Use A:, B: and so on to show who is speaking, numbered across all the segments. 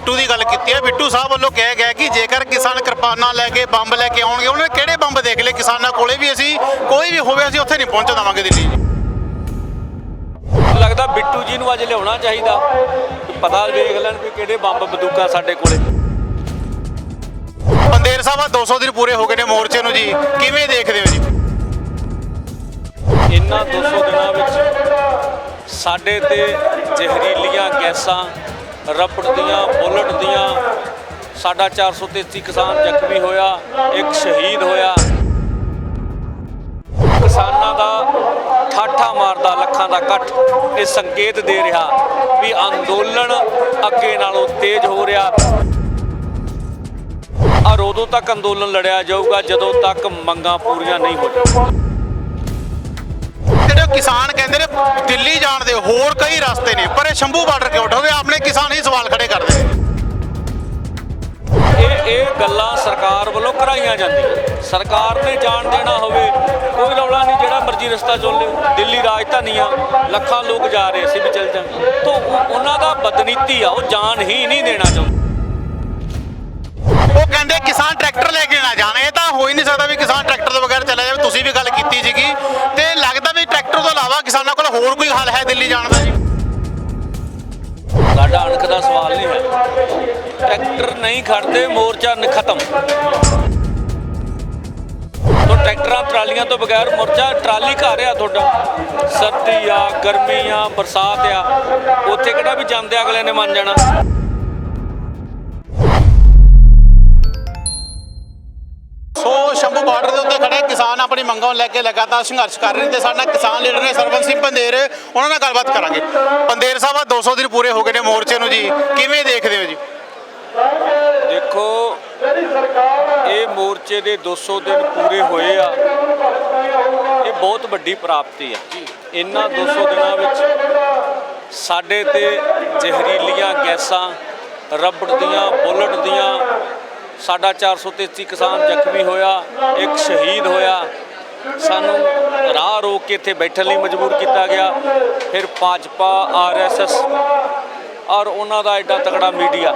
A: ਬਿੱਟੂ ਦੀ ਗੱਲ ਕੀਤੀ ਹੈ। ਬਿੱਟੂ ਸਾਹਿਬ ਵੱਲੋਂ ਕਿਹਾ ਗਿਆ ਕਿ ਜੇਕਰ ਕਿਸਾਨ ਕਿਰਪਾਨਾਂ ਲੈ ਕੇ ਬੰਬ ਲੈ ਕੇ ਆਉਣਗੇ ਉਹਨਾਂ ਨੇ ਕਿਹੜੇ ਬੰਬ ਦੇਖ ਲਏ? ਕਿਸਾਨਾਂ ਕੋਲੇ ਵੀ ਅਸੀਂ ਕੋਈ ਵੀ ਹੋਵੇ ਅਸੀਂ ਉੱਥੇ ਨਹੀਂ ਪਹੁੰਚ ਦੇਵਾਂਗੇ ਦਿੱਲੀ।
B: ਲੱਗਦਾ ਬਿੱਟੂ ਜੀ ਨੂੰ ਅੱਜ ਲਿਆਉਣਾ ਚਾਹੀਦਾ। ਪਤਾ ਵੇਖ ਲੈਣ ਵੀ ਕਿਹੜੇ ਬੰਬ ਬੰਦੂਕਾਂ ਸਾਡੇ ਕੋਲੇ।
A: ਬੰਦੇਰ ਸਾਹਿਬ ਆ 200 ਦਿਨ ਪੂਰੇ ਹੋ ਗਏ ਨੇ ਮੋਰਚੇ ਨੂੰ ਜੀ। ਕਿਵੇਂ ਦੇਖਦੇ ਹੋ ਜੀ?
B: ਇਹਨਾਂ 200 ਦਿਨਾਂ ਵਿੱਚ ਸਾਡੇ ਤੇ ਜ਼ਹਿਰੀਲੀਆਂ ਗੈਸਾਂ ਰਬੜ ਦੀਆਂ ਬੁਲਟ ਦੀਆਂ, ਸਾਡਾ 433 ਕਿਸਾਨ ਜ਼ਖਮੀ ਹੋਇਆ, ਇੱਕ ਸ਼ਹੀਦ ਹੋਇਆ। ਕਿਸਾਨਾਂ ਦਾ ਠਾਠਾ ਮਾਰਦਾ, ਲੱਖਾਂ ਦਾ ਇਕੱਠ, ਇਹ ਸੰਕੇਤ ਦੇ ਰਿਹਾ ਵੀ ਅੰਦੋਲਨ ਅੱਗੇ ਨਾਲੋਂ ਤੇਜ਼ ਹੋ ਰਿਹਾ। ਔਰ ਉਦੋਂ ਤੱਕ ਅੰਦੋਲਨ ਲੜਿਆ ਜਾਊਗਾ, ਜਦੋਂ ਤੱਕ ਮੰਗਾਂ ਪੂਰੀਆਂ ਨਹੀਂ ਹੋ ਜਾਣ
A: ਕਿਸਾਨ ਕਹਿੰਦੇ ਨੇ ਦਿੱਲੀ ਜਾਣ ਦੇ ਹੋਰ ਕਈ ਰਸਤੇ ਨੇ ਪਰ ਇਹ ਸ਼ੰਭੂ ਬਾਰਡਰ ਕਿਉਂ ਉਠਾਉਂਦੇ ਆਪਣੇ ਕਿਸਾਨ ਹੀ ਸਵਾਲ ਖੜੇ ਕਰਦੇ ਨੇ।
B: ਇਹ ਇਹ ਗੱਲਾਂ ਸਰਕਾਰ ਵੱਲੋਂ ਕਰਾਈਆਂ ਜਾਂਦੀਆਂ ਸਰਕਾਰ ਨੇ ਜਾਣ ਦੇਣਾ ਹੋਵੇ ਕੋਈ ਰੌਲਾ ਨਹੀਂ ਜਿਹੜਾ ਮਰਜ਼ੀ ਰਸਤਾ ਚੁਣ ਲਿਓ। ਦਿੱਲੀ ਰਾਜਧਾਨੀ ਆ ਲੱਖਾਂ ਲੋਕ ਜਾ ਰਹੇ ਅਸੀਂ ਵੀ ਚੱਲ ਜਾਂਗੇ। ਤੋਂ ਉਹ- ਉਹਨਾਂ ਦਾ ਬਦਨੀਤੀ ਆ ਉਹ ਜਾਣ ਹੀ ਨਹੀਂ ਦੇਣਾ ਚਾਹੁੰਦੇ।
A: ਉਹ ਕਹਿੰਦੇ ਕਿਸਾਨ ਟਰੈਕਟਰ ਲੈ ਕੇ ਨਾ ਜਾਣ। ਇਹ ਤਾਂ ਹੋ ਹੀ ਨਹੀਂ ਸਕਦਾ ਵੀ ਕਿਸਾਨ ਟਰੈਕਟਰ ਤੋਂ ਬਗੈਰ ਚਲਾ ਜਾਵੇ। ਤੁਸੀਂ ਵੀ ਗੱਲ ਕੀਤੀ ਸੀਗੀ। ਤੇ ਲੱਗਦਾ ਵੀ ਟਰੈਕਟਰ ਤੋਂ ਇਲਾਵਾ ਕਿਸਾਨਾਂ ਕੋਲ ਹੋਰ ਕੋਈ ਹੱਲ ਹੈ ਦਿੱਲੀ ਜਾਣ ਦਾ ਜੀ?
B: ਸਾਡਾ ਅਣਖ ਦਾ ਸਵਾਲ ਨਹੀਂ ਹੈ। ਟਰੈਕਟਰ ਨਹੀਂ ਖੜਦੇ ਮੋਰਚਾ ਖਤਮ। ਤੋਂ ਟਰੈਕਟਰਾਂ, ਟਰਾਲੀਆਂ ਤੋਂ ਬਗੈਰ ਮੋਰਚਾ, ਟਰਾਲੀ ਘਰ ਆ ਤੁਹਾਡਾ। ਸਰਦੀ ਆ, ਗਰਮੀ ਆ, ਬਰਸਾਤ ਆ। ਉੱਥੇ ਕਿਹੜਾ ਵੀ ਜਾਂਦੇ ਅਗਲੇ ਨੇ ਮੰਨ ਜਾਣਾ।
A: ਕਿਸਾਨ ਆਪਣੀ ਮੰਗਾਂ ਨੂੰ ਲੈ ਕੇ ਲਗਾਤਾਰ ਸੰਘਰਸ਼ ਕਰ ਰਹੇ ਨੇ ਤੇ ਸਾਡਾ ਕਿਸਾਨ ਲੀਡਰ ਨੇ ਸਰਵਨ ਸਿੰਘ ਪੰਦੇਰ ਉਹਨਾਂ ਨਾਲ ਗੱਲਬਾਤ ਕਰਾਂਗੇ। ਪੰਦੇਰ ਸਾਹਿਬ ਆ 200 ਦਿਨ ਪੂਰੇ ਹੋ ਗਏ ਨੇ ਮੋਰਚੇ ਨੂੰ ਜੀ। ਕਿਵੇਂ ਦੇਖਦੇ ਹੋ ਜੀ?
B: ਦੇਖੋ, ਇਹ ਮੋਰਚੇ ਦੇ 200 ਦਿਨ ਪੂਰੇ ਹੋਏ ਆ। ਇਹ ਬਹੁਤ ਵੱਡੀ ਪ੍ਰਾਪਤੀ ਆ। ਇਹਨਾਂ 200 ਦਿਨਾਂ ਵਿੱਚ ਸਾਡੇ ਤੇ ਜ਼ਹਿਰੀਲੀਆਂ ਗੈਸਾਂ, ਰਬੜ ਦੀਆਂ, ਬੁਲਟ ਦੀਆਂ ਸਾਡਾ 433 ਕਿਸਾਨ ਜ਼ਖਮੀ ਹੋਇਆ, ਇੱਕ ਸ਼ਹੀਦ ਹੋਇਆ। ਸਾਨੂੰ ਰਾਹ ਰੋਕ ਕੇ ਇੱਥੇ ਬੈਠਣ ਲਈ ਮਜਬੂਰ ਕੀਤਾ ਗਿਆ। ਫਿਰ ਭਾਜਪਾ ਆਰਐਸਐਸ ਔਰ ਉਹਨਾਂ ਦਾ ਐਡਾ ਤਕੜਾ ਮੀਡੀਆ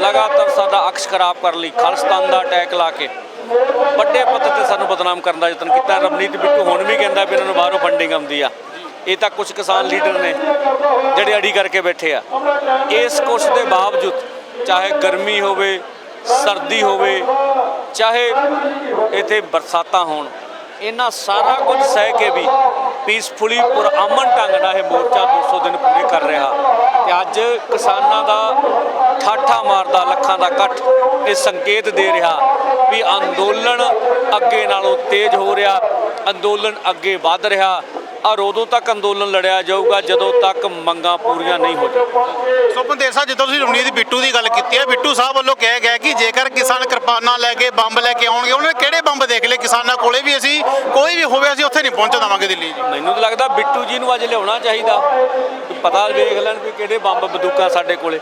B: ਲਗਾਤਾਰ ਸਾਡਾ ਅਕਸ਼ ਖਰਾਬ ਕਰ ਲਈ, ਖਾਲਿਸਤਾਨ ਦਾ ਅਟੈਕ ਲਾ ਕੇ ਵੱਡੇ ਪੱਧਰ ਤੇ ਸਾਨੂੰ ਬਦਨਾਮ ਕਰਨ ਦਾ ਯਤਨ ਕੀਤਾ। ਰਵਨੀਤ ਬਿੱਟੂ ਹੁਣ ਵੀ ਕਹਿੰਦਾ ਵੀ ਇਹਨਾਂ ਨੂੰ ਬਾਹਰੋਂ ਫੰਡਿੰਗ ਆਉਂਦੀ ਆ। ਇਹ ਤਾਂ ਕੁਝ ਕਿਸਾਨ ਲੀਡਰ ਨੇ ਜਿਹੜੇ ਅੜੀ ਕਰਕੇ ਬੈਠੇ ਆ। ਇਸ ਕੁਛ ਦੇ ਬਾਵਜੂਦ ਚਾਹੇ ਗਰਮੀ ਹੋਵੇ ਸਰਦੀ ਹੋਵੇ, ਚਾਹੇ ਇੱਥੇ ਬਰਸਾਤਾਂ ਹੋਣ, ਇਹਨਾਂ ਸਾਰਾ ਕੁਝ ਸਹਿ ਕੇ ਵੀ ਪੀਸਫੁਲੀ ਪੁਰਅਮਨ ਢੰਗ ਨਾਲ ਇਹ ਮੋਰਚਾ 200 ਦਿਨ ਪੂਰੇ ਕਰ ਰਿਹਾ। ਤੇ ਅੱਜ ਕਿਸਾਨਾਂ ਦਾ ਠਾਠਾ ਮਾਰਦਾ, ਲੱਖਾਂ ਦਾ ਇਕੱਠ ਇਹ ਸੰਕੇਤ ਦੇ ਰਿਹਾ ਵੀ ਅੰਦੋਲਨ ਅੱਗੇ ਨਾਲੋਂ ਤੇਜ਼ ਹੋ ਰਿਹਾ, ਅੰਦੋਲਨ ਅੱਗੇ ਵੱਧ ਰਿਹਾ। ਔਰ ਉਦੋਂ ਤੱਕ ਅੰਦੋਲਨ ਲੜਿਆ ਜਾਊਗਾ ਜਦੋਂ ਤੱਕ ਮੰਗਾਂ ਪੂਰੀਆਂ ਨਹੀਂ ਹੋ ਜਾਣ
A: ਸੋ ਪੰਦੇਰ ਸਾਹਿਬ, ਜਦੋਂ ਤੁਸੀਂ ਰਵਨੀਤ ਬਿੱਟੂ ਦੀ ਗੱਲ ਕੀਤੀ ਹੈ, ਬਿੱਟੂ ਸਾਹਿਬ ਵੱਲੋਂ ਕਿਹਾ ਗਿਆ ਕਿ ਜੇਕਰ ਕਿਸਾਨ ਕਿਰਪਾਨਾਂ ਲੈ ਕੇ ਬੰਬ ਲੈ ਕੇ ਆਉਣਗੇ, ਉਹਨਾਂ ਨੇ ਕਿਹੜੇ ਬੰਬ ਦੇਖ ਲਏ ਕਿਸਾਨਾਂ ਕੋਲੇ ਵੀ ਅਸੀਂ, ਕੋਈ ਵੀ ਹੋਵੇ ਅਸੀਂ ਉੱਥੇ ਨਹੀਂ ਪਹੁੰਚ ਦੇਵਾਂਗੇ ਦਿੱਲੀ ਜੀ।
B: ਮੈਨੂੰ ਤਾਂ ਲੱਗਦਾ ਬਿੱਟੂ ਜੀ ਨੂੰ ਅੱਜ ਲਿਆਉਣਾ ਚਾਹੀਦਾ। ਪਤਾ ਵੇਖ ਲੈਣ ਵੀ ਕਿਹੜੇ ਬੰਬ ਬੰਦੂਕਾਂ ਸਾਡੇ ਕੋਲੇ।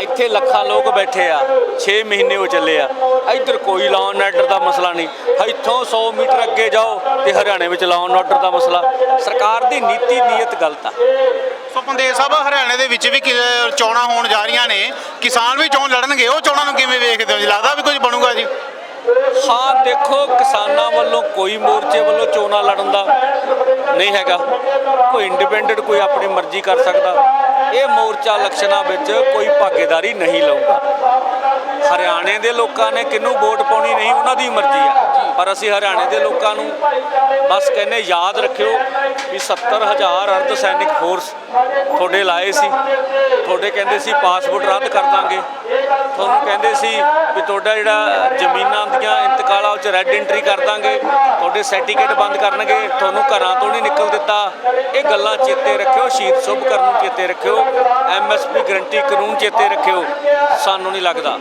B: ਇੱਥੇ ਲੱਖਾਂ ਲੋਕ ਬੈਠੇ ਆ 6 ਮਹੀਨੇ ਹੋ ਚੱਲੇ ਆ। ਇੱਧਰ ਕੋਈ ਲਾਅ ਐਂਡ ਆਰਡਰ ਦਾ ਮਸਲਾ ਨਹੀਂ। ਇੱਥੋਂ 100 ਮੀਟਰ ਅੱਗੇ ਜਾਓ ਤੇ ਹਰਿਆਣੇ ਵਿੱਚ ਲਾਅ ਐਂਡ ਆਰਡਰ ਦਾ ਮਸਲਾ। ਸਰਕਾਰ ਦੀ ਨੀਤੀ ਨੀਅਤ ਗਲਤ ਆ।
A: ਸੋ ਪੰਦੇਰ ਸਾਹਿਬ ਹਰਿਆਣੇ ਦੇ ਵਿੱਚ ਵੀ ਚੋਣਾਂ ਹੋਣ ਜਾ ਰਹੀਆਂ ਨੇ। ਕਿਸਾਨ ਵੀ ਚੋਣ ਲੜਨਗੇ ਉਹ ਚੋਣਾਂ ਨੂੰ ਕਿਵੇਂ ਵੇਖਦੇ ਹੋ ਜੀ? ਲੱਗਦਾ ਵੀ ਕੁਝ ਬਣੂਗਾ ਜੀ?
B: ਹਾਂ, ਦੇਖੋ, ਕਿਸਾਨਾਂ ਵੱਲੋਂ ਕੋਈ ਮੋਰਚੇ ਵੱਲੋਂ ਚੋਣਾਂ ਲੜਨ ਦਾ ਨਹੀਂ ਹੈਗਾ। ਕੋਈ ਇੰਡੀਪੈਂਡੈਂਟ ਕੋਈ ਆਪਣੀ ਮਰਜ਼ੀ ਕਰ ਸਕਦਾ। ਇਹ ਮੋਰਚਾ ਇਲੈਕਸ਼ਨਾਂ ਵਿੱਚ ਕੋਈ ਭਾਗੀਦਾਰੀ ਨਹੀਂ ਲਊਗਾ ਹਰਿਆਣੇ ਦੇ ਲੋਕਾਂ ਨੇ ਕਿਹਨੂੰ ਵੋਟ ਪਾਉਣੀ ਨਹੀਂ, ਉਹਨਾਂ ਦੀ ਮਰਜ਼ੀ ਆ। ਪਰ ਅਸੀਂ ਹਰਿਆਣੇ ਦੇ ਲੋਕਾਂ ਨੂੰ ਬਸ ਕਹਿੰਨੇ ਯਾਦ ਰੱਖਿਓ ਵੀ 70000 ਅਰਧ ਸੈਨਿਕ ਫੋਰਸ ਤੁਹਾਡੇ ਲਾਏ ਸੀ। ਤੁਹਾਡੇ ਕਹਿੰਦੇ ਸੀ ਪਾਸਪੋਰਟ ਰੱਦ ਕਰ ਦਾਂਗੇ। ਤੁਹਾਨੂੰ ਕਹਿੰਦੇ ਸੀ ਵੀ ਤੁਹਾਡਾ ਜਿਹੜਾ ਜ਼ਮੀਨਾਂ ਦੀਆਂ ਇੰਤਕਾਲਾਂ ਵਿੱਚ ਰੈੱਡ ਐਂਟਰੀ ਕਰ ਦਾਂਗੇ। ਤੁਹਾਡੇ ਸਰਟੀਫਿਕੇਟ ਬੰਦ ਕਰਨਗੇ। ਤੁਹਾਨੂੰ ਘਰਾਂ ਤੋਂ ਨਹੀਂ ਨਿਕਲ ਦਿੱਤਾ। ਇਹ ਗੱਲਾਂ ਚੇਤੇ ਰੱਖਿਓ, ਸ਼ਹੀਦ ਸੁਭ ਕਰਨ ਨੂੰ ਚੇਤੇ ਰੱਖਿਓ ਐਮਐਸਪੀ ਗਰੰਟੀ ਕਾਨੂੰਨ ਚੇਤੇ ਰੱਖਿਓ। ਸਾਨੂੰ ਨਹੀਂ ਲੱਗਦਾ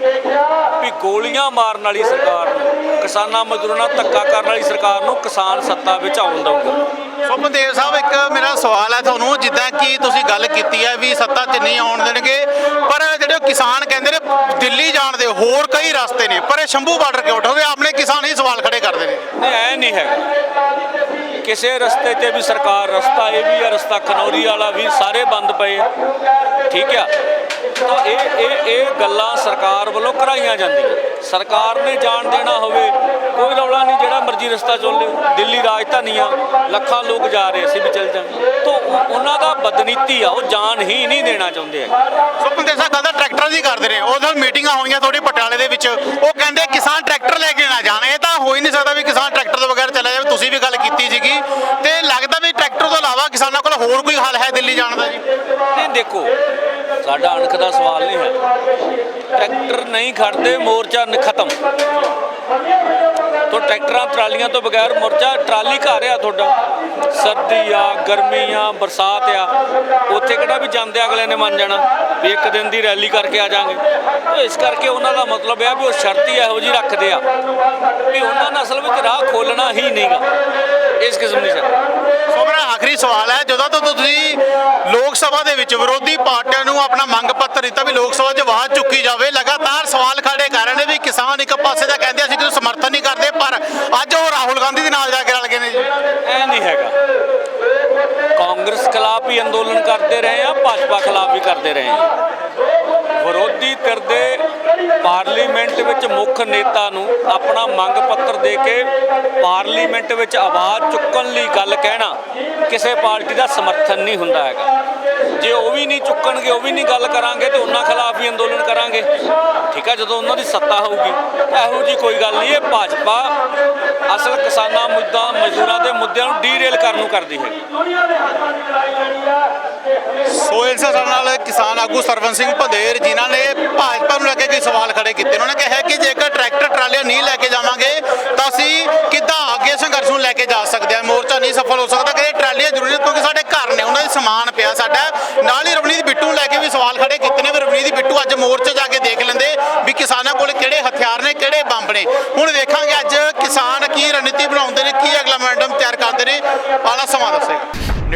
B: ਵੀ ਗੋਲੀਆਂ ਮਾਰਨ ਵਾਲੀ ਸਰਕਾਰ ਨੂੰ, ਕਿਸਾਨਾਂ ਮਜ਼ਦੂਰਾਂ ਨਾਲ ਧੱਕਾ ਕਰਨ ਵਾਲੀ ਸਰਕਾਰ ਨੂੰ ਕਿਸਾਨ ਸੱਤਾ ਵਿੱਚ ਆਉਣ ਦਊਗਾ।
A: ਸੋ ਪੰਦੇਰ ਸਾਹਿਬ ਇੱਕ ਮੇਰਾ ਸਵਾਲ ਹੈ ਤੁਹਾਨੂੰ ਜਿੱਦਾਂ ਕਿ ਤੁਸੀਂ ਗੱਲ ਕੀਤੀ ਹੈ ਵੀ ਸੱਤਾ 'ਚ ਨਹੀਂ ਆਉਣ ਦੇਣਗੇ ਪਰ ਜਿਹੜੇ ਕਿਸਾਨ ਕਹਿੰਦੇ ਨੇ ਦਿੱਲੀ ਜਾਣ ਦੇ ਹੋਰ ਕਈ ਰਸਤੇ ਨੇ ਪਰ ਇਹ ਸ਼ੰਭੂ ਬਾਰਡਰ ਕਿਉਂ ਉਠਾਉਂਦੇ ਆਪਣੇ ਕਿਸਾਨ ਹੀ ਸਵਾਲ ਖੜੇ ਕਰਦੇ ਨੇ।
B: ਨਹੀਂ ਐ ਨਹੀਂ ਹੈਗਾ। ਕਿਸੇ ਰਸਤੇ ਤੇ ਵੀ ਸਰਕਾਰ ਰਸਤਾ ਇਹ ਵੀ ਆ ਰਸਤਾ ਖਨੌਰੀ ਵਾਲਾ ਵੀ ਸਾਰੇ ਬੰਦ ਪਏ ਠੀਕ ਆ? ਤਾਂ ਇਹ ਇਹ ਇਹ ਗੱਲਾਂ ਸਰਕਾਰ ਵੱਲੋਂ ਕਰਾਈਆਂ ਜਾਂਦੀਆਂ। ਸਰਕਾਰ ਨੇ ਜਾਣ ਦੇਣਾ ਹੋਵੇ, ਕੋਈ ਰੌਲਾ ਨਹੀਂ, ਜਿਹੜਾ ਮਰਜ਼ੀ ਰਸਤਾ ਚੁਣ ਲਿਓ। ਦਿੱਲੀ ਰਾਜਧਾਨੀ ਆ, ਲੱਖਾਂ ਲੋਕ ਜਾ ਰਹੇ ਸੀ ਵੀ ਚੱਲ ਜਾਂਗੇ ਤਾਂ ਉਹਨਾਂ ਦਾ ਬਦਨੀਤੀ ਆ, ਉਹ ਜਾਣ ਹੀ ਨਹੀਂ ਦੇਣਾ ਚਾਹੁੰਦੇ ਹੈਗੇ।
A: ਸੁਖਮੰਦਰ ਸਾਹਿਬ ਗੱਲ ਤਾਂ ਟਰੈਕਟਰ ਦੀ ਕਰਦੇ ਨੇ ਉਦੋਂ ਮੀਟਿੰਗਾਂ ਹੋਈਆਂ ਤੁਹਾਡੇ ਪਟਿਆਲੇ ਦੇ ਵਿੱਚ। ਉਹ ਕਹਿੰਦੇ ਕਿਸਾਨ ਟਰੈਕਟਰ ਲੈ ਕੇ ਨਾ ਜਾਣ। ਇਹ ਤਾਂ ਹੋ ਹੀ ਨਹੀਂ ਸਕਦਾ ਵੀ ਕਿਸਾਨ ਟਰੈਕਟਰ ਤੋਂ ਬਗੈਰ ਚਲਾ ਜਾਵੇ। ਤੁਸੀਂ ਵੀ ਗੱਲ ਕੀਤੀ ਸੀਗੀ। ਤੇ ਲੱਗਦਾ ਤੋਂ ਇਲਾਵਾ ਕਿਸਾਨਾਂ ਕੋਲ ਹੋਰ ਕੋਈ ਹੱਲ ਹੈ ਦਿੱਲੀ ਜਾਣ ਦਾ ਜੀ?
B: ਨਹੀਂ, ਦੇਖੋ, ਸਾਡਾ ਅਣਖ ਦਾ ਸਵਾਲ ਨਹੀਂ ਹੈ। ਟਰੈਕਟਰ ਨਹੀਂ ਖੜਦੇ ਮੋਰਚਾ ਖਤਮ। ਤੋਂ ਟਰੈਕਟਰਾਂ, ਟਰਾਲੀਆਂ ਤੋਂ ਬਗੈਰ ਮੋਰਚਾ, ਟਰਾਲੀ ਘਰ ਆ ਤੁਹਾਡਾ। ਸਰਦੀ ਆ, ਗਰਮੀ ਆ, ਬਰਸਾਤ ਆ। ਉੱਥੇ ਕਿਹੜਾ ਵੀ ਜਾਂਦੇ ਅਗਲੇ ਨੇ ਮੰਨ ਜਾਣਾ ਵੀ ਇੱਕ ਦਿਨ ਦੀ ਰੈਲੀ ਕਰਕੇ ਆ ਜਾਾਂਗੇ। ਤਾਂ ਇਸ ਕਰਕੇ ਉਹਨਾਂ ਦਾ ਮਤਲਬ ਇਹ ਆ ਵੀ ਉਹ ਸ਼ਰਤੀ ਇਹੋ ਜੀ ਰੱਖਦੇ ਆ। ਵੀ ਉਹਨਾਂ ਨੇ ਅਸਲ ਵਿੱਚ ਰਾਹ ਖੋਲਣਾ ਹੀ ਨਹੀਂਗਾ। ਇਸ ਕਿਸਮ ਦੀ ਸ਼ਰਤ।
A: ਆਖਰੀ ਸਵਾਲ ਹੈ, ਜਦੋਂ ਤੋਂ ਤੁਸੀਂ ਲੋਕ ਸਭਾ ਦੇ ਵਿੱਚ ਵਿਰੋਧੀ ਪਾਰਟੀਆਂ ਨੂੰ ਆਪਣਾ ਮੰਗ ਪੱਤਰ ਦਿੱਤਾ ਵੀ ਲੋਕ ਸਭਾ 'ਚ ਆਵਾਜ਼ ਚੁੱਕੀ ਜਾਵੇ, ਲਗਾਤਾਰ ਸਵਾਲ ਖੜੇ ਕਰ ਰਹੇ ਨੇ ਵੀ ਕਿਸਾਨ ਇੱਕ ਪਾਸੇ ਦਾ ਕਹਿੰਦੇ ਅਸੀਂ ਕਿਸੇ ਸਮਰਥਨ ਨਹੀਂ ਕਰਦੇ, ਪਰ ਅੱਜ ਉਹ ਰਾਹੁਲ ਗਾਂਧੀ ਦੇ ਨਾਲ ਜਾ ਕੇ ਰਲ ਗਏ ਨੇ ਜੀ।
B: ਐ ਨਹੀਂ ਹੈਗਾ। ਕਾਂਗਰਸ ਖਿਲਾਫ ਵੀ ਅੰਦੋਲਨ ਕਰਦੇ ਰਹੇ ਆ, ਭਾਜਪਾ ਖਿਲਾਫ ਵੀ ਕਰਦੇ ਰਹੇ ਆ। ਵਿਰੋਧੀ ਧਿਰ ਦੇ ਪਾਰਲੀਮੈਂਟ ਵਿੱਚ ਮੁੱਖ ਨੇਤਾ ਨੂੰ ਆਪਣਾ ਮੰਗ ਪੱਤਰ ਦੇ ਕੇ ਪਾਰਲੀਮੈਂਟ ਵਿੱਚ ਆਵਾਜ਼ ਚੁੱਕਣ ਲਈ ਗੱਲ ਕਹਿਣਾ ਕਿਸੇ ਪਾਰਟੀ ਦਾ ਸਮਰਥਨ ਨਹੀਂ ਹੁੰਦਾ ਹੈਗਾ। ਜੇ ਉਹ ਵੀ ਨਹੀਂ ਚੁੱਕਣਗੇ, ਉਹ ਵੀ ਨਹੀਂ ਗੱਲ ਕਰਾਂਗੇ, ਤੇ ਉਹਨਾਂ ਖਿਲਾਫ ਵੀ ਅੰਦੋਲਨ ਕਰਾਂਗੇ। ਠੀਕ ਹੈ ਜਦੋਂ ਉਹਨਾਂ ਦੀ ਸੱਤਾ ਹੋਊਗੀ, ਇਹੋ ਜੀ ਕੋਈ ਗੱਲ ਨਹੀਂ, ਇਹ ਭਾਜਪਾ ਅਸਲ ਕਿਸਾਨਾਂ ਮੁੱਦਾ, ਮਜ਼ਦੂਰਾਂ ਦੇ ਮੁੱਦਿਆਂ ਨੂੰ ਡੀਰੇਲ ਕਰਨ ਨੂੰ ਕਰਦੀ ਹੈ।
A: ਸੋ ਇਸ ਸਾਡੇ ਨਾਲ ਕਿਸਾਨ ਆਗੂ ਸਰਵਨ ਸਿੰਘ ਭੰਦੇਰ ਜਿਨ੍ਹਾਂ ਨੇ ਭਾਜਪਾ ਨੂੰ ਲੈ ਕੇ ਕਈ ਸਵਾਲ ਖੜੇ ਕੀਤੇ। ਉਹਨਾਂ ਨੇ ਕਿਹਾ ਕਿ ਜੇਕਰ ਟਰੈਕਟਰ, ਟਰਾਲੀਆਂ ਨਹੀਂ ਲੈ ਕੇ ਜਾਵਾਂਗੇ, ਤਾਂ ਅਸੀਂ ਕਿੱਦਾਂ ਅੱਗੇ ਸੰਘਰਸ਼ ਨੂੰ ਲੈ ਕੇ ਜਾ ਸਕਦੇ ਹਾਂ? ਮੋਰਚਾ ਨਹੀਂ ਸਫਲ ਹੋ ਸਕਦਾ ਕਿ ਟਰਾਲੀਆਂ ਜ਼ਰੂਰੀ ਕਿਉਂਕਿ ਸਾਡੇ ਘਰ ਨੇ, ਉਹਨਾਂ ਦੇ ਸਮਾਨ ਪਿਆ ਸਾਡਾ। ਨਾਲ ਹੀ ਰਵਨੀਤ ਬਿੱਟੂ ਨੂੰ ਲੈ ਕੇ ਵੀ ਸਵਾਲ ਖੜੇ ਕੀਤੇ ਨੇ, ਵੀ ਰਵਨੀਤ ਬਿੱਟੂ ਅੱਜ ਮੋਰਚੇ ਜਾ ਕੇ ਦੇਖ ਲੈਂਦੇ ਵੀ ਕਿਸਾਨਾਂ ਕੋਲ ਕਿਹੜੇ ਹਥਿਆਰ ਨੇ, ਕਿਹੜੇ ਬੰਬ ਨੇ। ਹੁਣ ਵੇਖਾਂਗੇ ਅੱਜ ਕਿਸਾਨ ਕੀ ਰਣਨੀਤੀ ਬਣਾਉਂਦੇ ਨੇ, ਕੀ ਅਗਲਾ ਮੈਂਡਮ ਤਿਆਰ ਕਰਦੇ ਨੇ ਆਲਾ ਸਮਾਂ ਦੱਸੇਗਾ